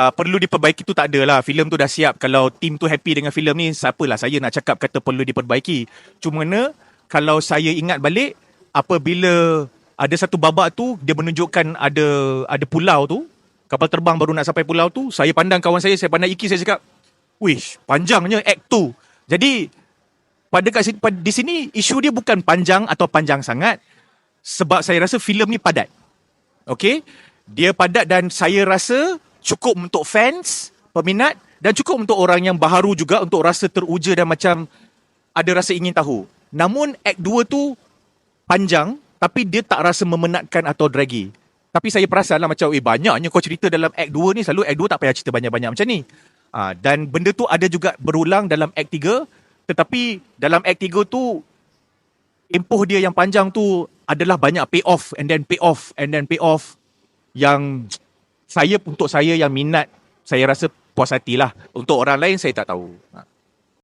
uh, perlu diperbaiki tu tak ada lah. Filem tu dah siap. Kalau tim tu happy dengan filem ni, siapalah saya nak cakap kata perlu diperbaiki. Cuma mana, kalau saya ingat balik, apabila ada satu babak tu, dia menunjukkan ada ada pulau tu, kapal terbang baru nak sampai pulau tu, saya pandang kawan saya, saya pandang Iki, saya cakap, wish, panjangnya act tu. Jadi, pada kat sini, di sini, isu dia bukan panjang atau panjang sangat, sebab saya rasa filem ni padat. Okay? Dia padat dan saya rasa cukup untuk fans, peminat dan cukup untuk orang yang baharu juga untuk rasa teruja dan macam ada rasa ingin tahu. Namun act 2 tu panjang tapi dia tak rasa memenatkan atau draggy. Tapi saya perasan lah macam eh banyaknya kau cerita dalam act 2 ni selalu act 2 tak payah cerita banyak-banyak macam ni. Ha, dan benda tu ada juga berulang dalam act 3 tetapi dalam act 3 tu impuh dia yang panjang tu adalah banyak pay off and then pay off and then pay off yang saya untuk saya yang minat saya rasa puas hati lah. Untuk orang lain saya tak tahu. Ha.